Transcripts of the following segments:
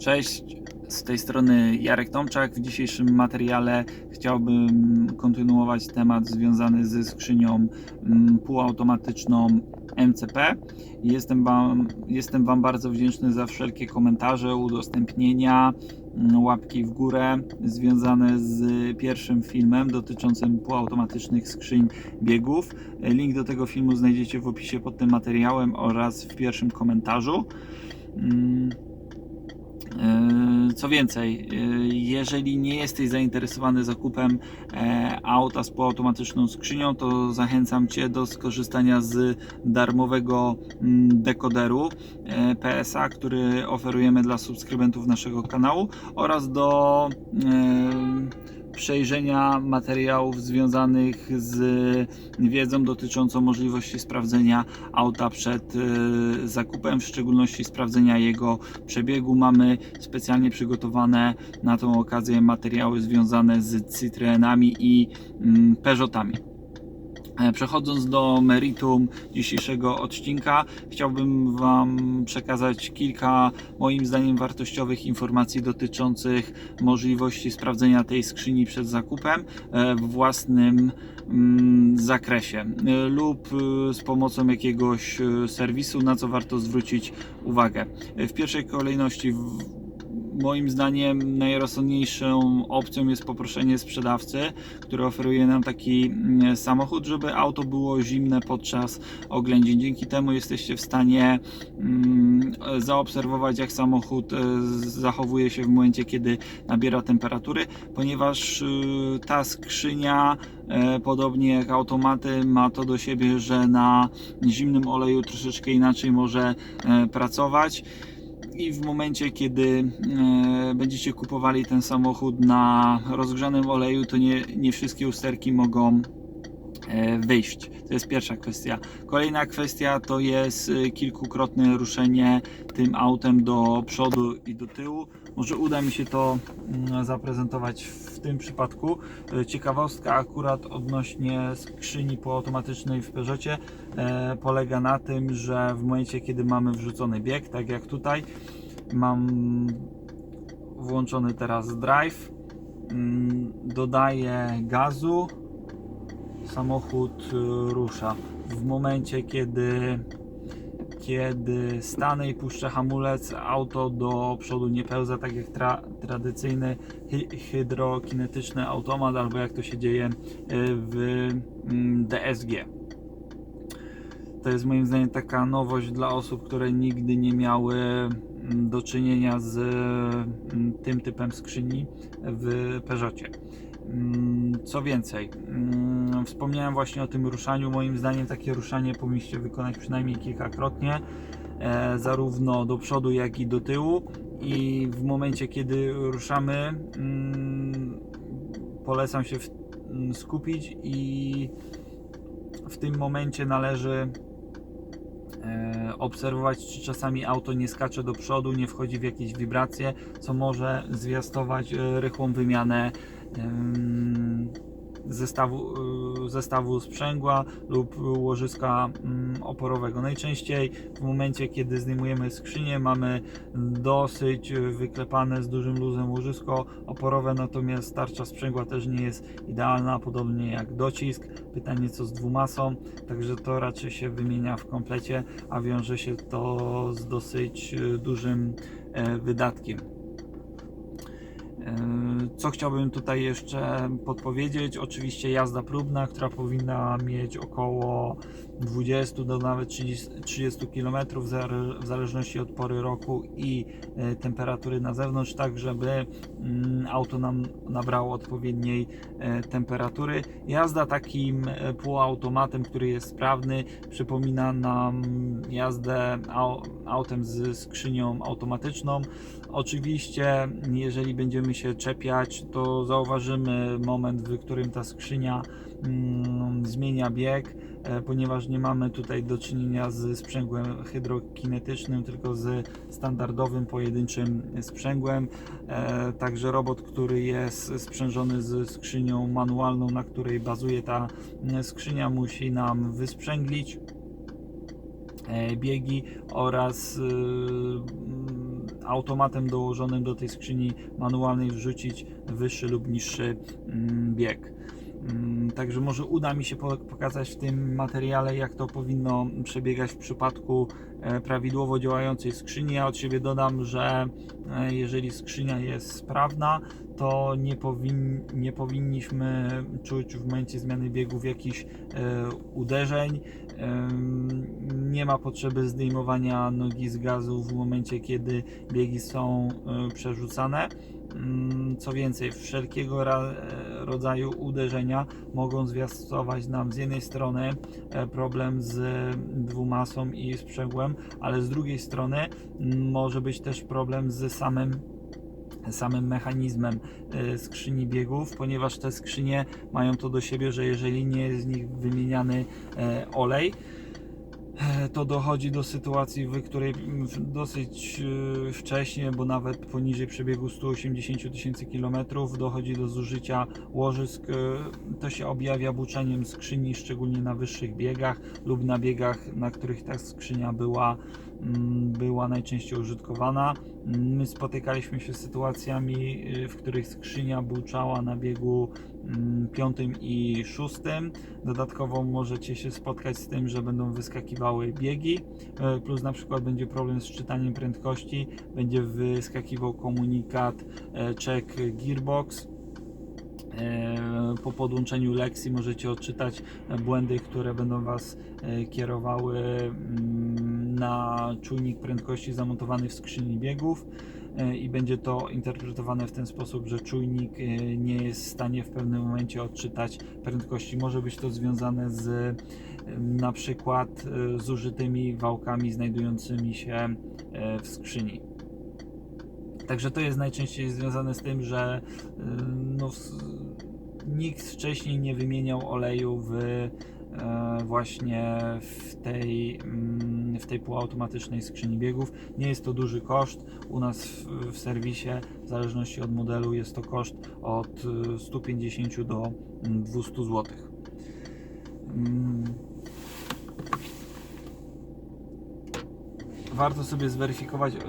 Cześć, z tej strony Jarek Tomczak. W dzisiejszym materiale chciałbym kontynuować temat związany ze skrzynią mm, półautomatyczną MCP. Jestem wam, jestem wam bardzo wdzięczny za wszelkie komentarze, udostępnienia, mm, łapki w górę związane z pierwszym filmem dotyczącym półautomatycznych skrzyń biegów. Link do tego filmu znajdziecie w opisie pod tym materiałem oraz w pierwszym komentarzu. E, Co więcej, e, jeżeli nie jesteś zainteresowany zakupem e, auta z półautomatyczną skrzynią, to zachęcam Cię do skorzystania z darmowego mm, dekoderu PSA, który oferujemy dla subskrybentów naszego kanału oraz do przejrzenia materiałów związanych z wiedzą dotyczącą możliwości sprawdzenia auta przed e, zakupem, w szczególności sprawdzenia jego przebiegu. Mamy specjalnie przygotowane na tą okazję materiały związane z Citroenami i mm, Peugeotami. E, Przechodząc do meritum dzisiejszego odcinka, chciałbym Wam przekazać kilka moim zdaniem wartościowych informacji dotyczących możliwości sprawdzenia tej skrzyni przed zakupem e, w własnym mm, zakresie e, lub z pomocą jakiegoś serwisu, na co warto zwrócić uwagę. W pierwszej kolejności Moim zdaniem najrozsądniejszą opcją jest poproszenie sprzedawcy, który oferuje nam taki mm, samochód, żeby auto było zimne podczas oględzin. Dzięki temu jesteście w stanie mm, zaobserwować, jak samochód e, zachowuje się w momencie, kiedy nabiera temperatury, ponieważ y, ta skrzynia, e, podobnie jak automaty, ma to do siebie, że na zimnym oleju troszeczkę inaczej może e, pracować i w momencie, kiedy e, będziecie kupowali ten samochód na rozgrzanym oleju, to nie, nie wszystkie usterki mogą e, wyjść. To jest pierwsza kwestia. Kolejna kwestia to jest e, kilkukrotne ruszenie tym autem do przodu i do tyłu. Może uda mi się to mm, zaprezentować w tym przypadku. E, Ciekawostka akurat odnośnie skrzyni półautomatycznej w Peugeotie e, polega na tym, że w momencie kiedy mamy wrzucony bieg, tak jak tutaj, mam włączony teraz drive, mm, dodaję gazu, samochód y, rusza. W momencie kiedy kiedy stanę i puszczę hamulec, auto do przodu nie pełza tak jak tra tradycyjny hy hydrokinetyczny automat, albo jak to się dzieje y, w mm, DSG. To jest moim zdaniem taka nowość dla osób, które nigdy nie miały mm, do czynienia z mm, tym typem skrzyni w Peugeotie. Co więcej, wspomniałem właśnie o tym ruszaniu. Moim zdaniem takie ruszanie powinniście wykonać przynajmniej kilkakrotnie, e, zarówno do przodu, jak i do tyłu. I w momencie, kiedy ruszamy, mm, polecam się mm, skupić i w tym momencie należy e, obserwować, czy czasami auto nie skacze do przodu, nie wchodzi w jakieś wibracje, co może zwiastować e, rychłą wymianę zestawu, e, zestawu sprzęgła lub łożyska mm, oporowego. Najczęściej w momencie, kiedy zdejmujemy skrzynię, mamy dosyć wyklepane z dużym luzem łożysko oporowe, natomiast tarcza sprzęgła też nie jest idealna, podobnie jak docisk. Pytanie co z dwumasą, także to raczej się wymienia w komplecie, a wiąże się to z dosyć e, dużym e, wydatkiem. Co chciałbym tutaj jeszcze podpowiedzieć? Oczywiście jazda próbna, która powinna mieć około 20 do nawet 30, 30 km w zale- w zależności od pory roku i e, temperatury na zewnątrz, tak żeby mm, auto nam nabrało odpowiedniej e, temperatury. Jazda takim e, półautomatem, który jest sprawny, przypomina nam jazdę au- autem z skrzynią automatyczną. Oczywiście, jeżeli będziemy się czepiać, to zauważymy moment, w którym ta skrzynia mm, zmienia bieg, e, ponieważ nie mamy tutaj do czynienia z sprzęgłem hydrokinetycznym, tylko z standardowym pojedynczym sprzęgłem. E, Także robot, który jest sprzężony z skrzynią manualną, na której bazuje ta mm, skrzynia, musi nam wysprzęglić e, biegi oraz y, automatem dołożonym do tej skrzyni manualnej wrzucić wyższy lub niższy mm, bieg. Mm, Także może uda mi się po- pokazać w tym materiale, jak to powinno przebiegać w przypadku prawidłowo działającej skrzyni. Ja od siebie dodam, że e, jeżeli skrzynia jest sprawna, to nie, powin, nie powinniśmy czuć w momencie zmiany biegów jakichś e, uderzeń. Nie ma potrzeby zdejmowania nogi z gazu w momencie, kiedy biegi są e, przerzucane. Co więcej, wszelkiego e, rodzaju uderzenia mogą zwiastować nam z jednej strony e, problem z dwumasą i sprzęgłem, ale z drugiej strony mm, może być też problem z samym samym mechanizmem e, skrzyni biegów, ponieważ te skrzynie mają to do siebie, że jeżeli nie jest z nich wymieniany e, olej, to dochodzi do sytuacji, w której dosyć e, wcześnie, bo nawet poniżej przebiegu 180 tysięcy kilometrów dochodzi do zużycia łożysk. E, To się objawia buczeniem skrzyni, szczególnie na wyższych biegach lub na biegach, na których ta skrzynia była, była najczęściej użytkowana. My spotykaliśmy się z sytuacjami, y, w których skrzynia buczała na biegu mm, piątym i szóstym. Dodatkowo możecie się spotkać z tym, że będą wyskakiwały biegi, e, plus na przykład będzie problem z czytaniem prędkości, będzie wyskakiwał komunikat e, check gearbox. E, Po podłączeniu lekcji możecie odczytać e, błędy, które będą Was e, kierowały mm, na czujnik prędkości zamontowany w skrzyni biegów i będzie to interpretowane w ten sposób, że czujnik nie jest w stanie w pewnym momencie odczytać prędkości. Może być to związane z na przykład zużytymi wałkami znajdującymi się w skrzyni. Także to jest najczęściej związane z tym, że y, no, nikt wcześniej nie wymieniał oleju w e, właśnie w tej, mm, w tej półautomatycznej skrzyni biegów. Nie jest to duży koszt. U nas w, w serwisie, w zależności od modelu, jest to koszt od y, 150 do mm, 200 zł. Warto sobie zweryfikować yy,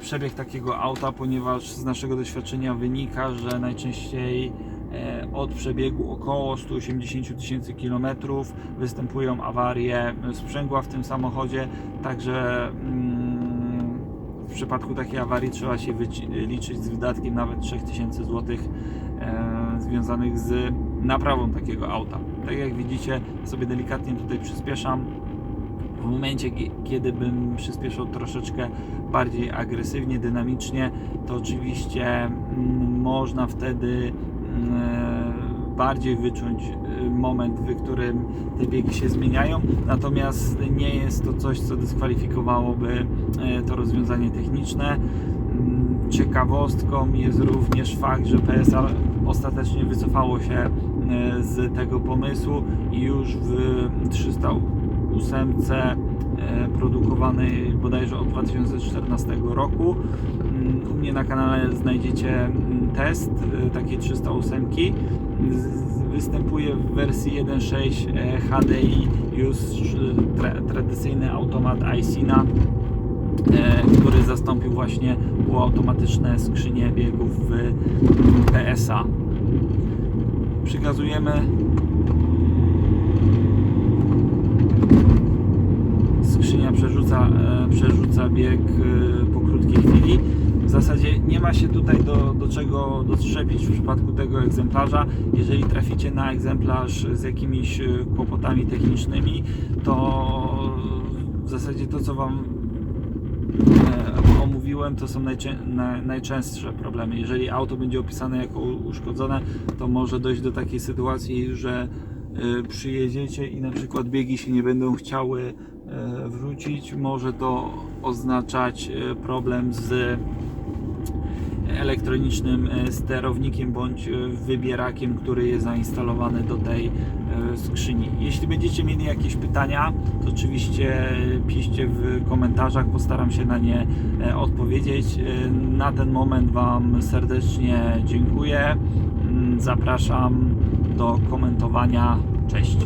przebieg takiego auta, ponieważ z naszego doświadczenia wynika, że najczęściej e, od przebiegu około 180 tysięcy kilometrów występują awarie sprzęgła w tym samochodzie, także mm, w przypadku takiej awarii trzeba się liczyć z wydatkiem nawet 3000 zł e, związanych z naprawą takiego auta. Tak jak widzicie, sobie delikatnie tutaj przyspieszam. W momencie, kie- kiedy bym przyspieszył troszeczkę bardziej agresywnie, dynamicznie, to oczywiście mm, można wtedy mm, bardziej wyczuć e, moment, w którym te biegi się zmieniają. Natomiast nie jest to coś, co dyskwalifikowałoby e, to rozwiązanie techniczne. Mm, Ciekawostką jest również fakt, że PSA ostatecznie wycofało się e, z tego pomysłu i już w 308 e, produkowanej bodajże od 2014 roku. Mm, U mnie na kanale znajdziecie mm, test e, takiej 308. Z- Występuje w wersji 1.6 e, HDI już tra tradycyjny automat iSINA e, który zastąpił właśnie półautomatyczne skrzynie biegów w PSA. Przygazujemy. Skrzynia przerzuca, e, przerzuca bieg e, po krótkiej chwili. W zasadzie nie ma się tutaj do, do czego doczepić w przypadku tego egzemplarza. Jeżeli traficie na egzemplarz z jakimiś e, kłopotami technicznymi, to w zasadzie to, co Wam omówiłem, to są najczę- na, najczęstsze problemy. Jeżeli auto będzie opisane jako uszkodzone, to może dojść do takiej sytuacji, że przyjedziecie i na przykład biegi się nie będą chciały e, wrócić. Może to oznaczać e, problem z elektronicznym sterownikiem bądź wybierakiem, który jest zainstalowany do tej skrzyni. Jeśli będziecie mieli jakieś pytania, to oczywiście piszcie w komentarzach, postaram się na nie e, odpowiedzieć. Na ten moment Wam serdecznie dziękuję. Mm, Zapraszam do komentowania. Cześć.